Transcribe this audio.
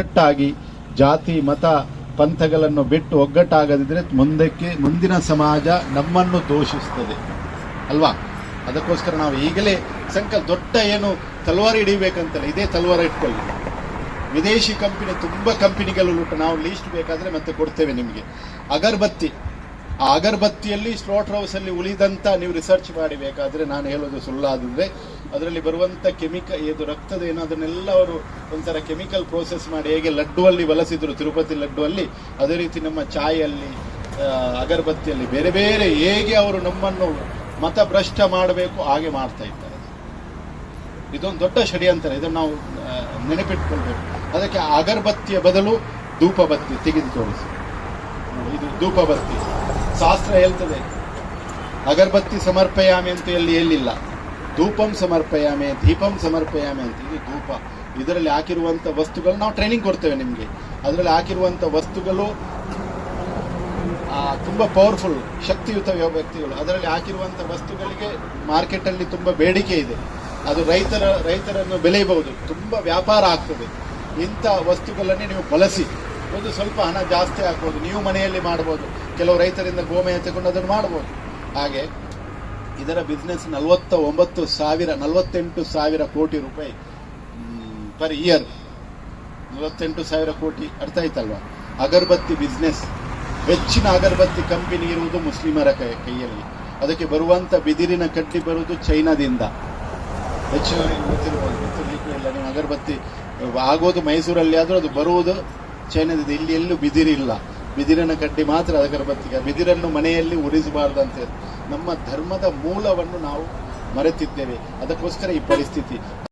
ಒಗ್ಗಟ್ಟಾಗಿ ಜಾತಿ, ಮತ, ಪಂಥಗಳನ್ನು ಬಿಟ್ಟು ಒಗ್ಗಟ್ಟಾಗದಿದ್ದರೆ ಮುಂದಕ್ಕೆ, ಮುಂದಿನ ಸಮಾಜ ನಮ್ಮನ್ನು ದೋಷಿಸ್ತದೆ. ಅಲ್ವಾ? ಅದಕ್ಕೋಸ್ಕರ ನಾವು ಈಗಲೇ ಸಂಕಲ್ಪ ದೊಡ್ಡ ಏನು ತಲವಾರ ಹಿಡಿಬೇಕಂತಲ್ಲ, ಇದೇ ತಲವಾರ ಇಟ್ಕೊಳ್ಳಿ. ವಿದೇಶಿ ಕಂಪನಿ, ತುಂಬ ಕಂಪನಿಗಳು ಉಂಟು. ನಾವು ಲೀಸ್ಟ್ ಬೇಕಾದ್ರೆ ಮತ್ತೆ ಕೊಡ್ತೇವೆ ನಿಮಗೆ. ಅಗರ್ಬತ್ತಿ. ಅಗರ್ಬತ್ತಿಯಲ್ಲಿ, ಸ್ಲೋಟ್ ಹೌಸ್ ಅಲ್ಲಿ ಉಳಿದಂತ ನೀವು ರಿಸರ್ಚ್ ಮಾಡಿ ಬೇಕಾದ್ರೆ ನಾನು ಹೇಳೋದು ಸುಳ್ಳಾದ್ರೆ ಅದರಲ್ಲಿ ಬರುವಂತ ಕೆಮಿಕಲ್ ಇದು ರಕ್ತದ ಏನೋ ಅದನ್ನೆಲ್ಲ ಅವರು ಒಂಥರ ಕೆಮಿಕಲ್ ಪ್ರೋಸೆಸ್ ಮಾಡಿ ಹೇಗೆ ಲಡ್ಡು ಅಲ್ಲಿ ಬಳಸಿದ್ರು ತಿರುಪತಿ ಲಡ್ಡು ಅಲ್ಲಿ ಅದೇ ರೀತಿ ನಮ್ಮ ಚಾಯಲ್ಲಿ ಅಗರಬತ್ತಿಯಲ್ಲಿ ಬೇರೆ ಬೇರೆ ಹೇಗೆ ಅವರು ನಮ್ಮನ್ನು ಮತಭ್ರಷ್ಟ ಮಾಡಬೇಕು, ಹಾಗೆ ಮಾಡ್ತಾ ಇದ್ದಾರೆ. ಇದೊಂದು ದೊಡ್ಡ ಷಡ್ಯಂತರ ಇದನ್ನು ನಾವು ನೆನಪಿಟ್ಕೊಳ್ಬೇಕು. ಅದಕ್ಕೆ ಅಗರಬತ್ತಿಯ ಬದಲು ಧೂಪಬತ್ತಿ ತೆಗೆದು ತೋರಿಸಿ. ಇದು ಧೂಪಬತ್ತಿ. ಶಾಸ್ತ್ರ ಹೇಳ್ತದೆ, ಅಗರಬತ್ತಿ ಸಮರ್ಪಯಾಮಿ ಅಂತ ಎಲ್ಲಿ ಹೇಳಿಲ್ಲ ಧೂಪಂ ಸಮರ್ಪಯಾಮೆ, ದೀಪಂ ಸಮರ್ಪಯಾಮೆ ಅಂತ ಇದು ಧೂಪ. ಇದರಲ್ಲಿ ಹಾಕಿರುವಂಥ ವಸ್ತುಗಳು ನಾವು ಟ್ರೈನಿಂಗ್ ಕೊಡ್ತೇವೆ ನಿಮಗೆ. ಅದರಲ್ಲಿ ಹಾಕಿರುವಂಥ ವಸ್ತುಗಳು ತುಂಬ ಪವರ್ಫುಲ್ ಶಕ್ತಿಯುತ ವ್ಯ- ವ್ಯಕ್ತಿಗಳು. ಅದರಲ್ಲಿ ಹಾಕಿರುವಂಥ ವಸ್ತುಗಳಿಗೆ ಮಾರ್ಕೆಟಲ್ಲಿ ತುಂಬಾ ಬೇಡಿಕೆ ಇದೆ. ಅದು ರೈತರ, ರೈತರನ್ನು ಬೆಳೆಯಬಹುದು. ತುಂಬ ವ್ಯಾಪಾರ ಆಗ್ತದೆ. ಇಂಥ ವಸ್ತುಗಳನ್ನೇ ನೀವು ಬಳಸಿ. ಒಂದು ಸ್ವಲ್ಪ ಹಣ ಜಾಸ್ತಿ ಆಗ್ಬೋದು. ನೀವು ಮನೆಯಲ್ಲಿ ಮಾಡ್ಬೋದು. ಕೆಲವು ರೈತರಿಂದ ಗೋಮಯ ತಗೊಂಡು ಅದನ್ನು ಮಾಡ್ಬೋದು. ಹಾಗೆ ಇದರ ಬಿಸ್ನೆಸ್ ನಲವತ್ತ ಒಂಬತ್ತು ಸಾವಿರ, ನಲವತ್ತೆಂಟು ಸಾವಿರ ಕೋಟಿ ರೂಪಾಯಿ ಪರ್ ಇಯರ್ ನಲವತ್ತೆಂಟು ಸಾವಿರ ಕೋಟಿ ಅರ್ಥ ಆಯ್ತಲ್ವಾ? ಅಗರಬತ್ತಿ ಬಿಸ್ನೆಸ್ ಹೆಚ್ಚಿನ ಅಗರಬತ್ತಿ ಕಂಪನಿ ಇರುವುದು ಮುಸ್ಲಿಮರ ಕೈ, ಕೈಯಲ್ಲಿ. ಅದಕ್ಕೆ ಬರುವಂತ ಬಿದಿರಿನ ಕಡ್ಡಿ ಬರುವುದು ಚೈನಾದಿಂದ. ಹೆಚ್ಚಿನ ಗೊತ್ತಿರ್ಲಿಕ್ಕೂ ಇಲ್ಲ. ನೀವು ಅಗರಬತ್ತಿ, ಆಗೋದು ಮೈಸೂರಲ್ಲಿ ಆದರೂ ಅದು ಬರುವುದು ಚೈನಾದಿಂದ. ಇಲ್ಲಿ ಎಲ್ಲೂ ಬಿದಿರಿಲ್ಲ. ಬಿದಿರಿನ ಕಡ್ಡಿ ಮಾತ್ರ ಅಗರಬತ್ತಿಗೆ ಬತ್ತಿಗೆ. ಬಿದಿರನ್ನು ಮನೆಯಲ್ಲಿ ಉರಿಸಬಾರ್ದು ಅಂತ. ನಮ್ಮ ಧರ್ಮದ ಮೂಲವನ್ನು ನಾವು ಮರೆತಿದ್ದೇವೆ. ಅದಕ್ಕೋಸ್ಕರ ಈ ಪರಿಸ್ಥಿತಿ.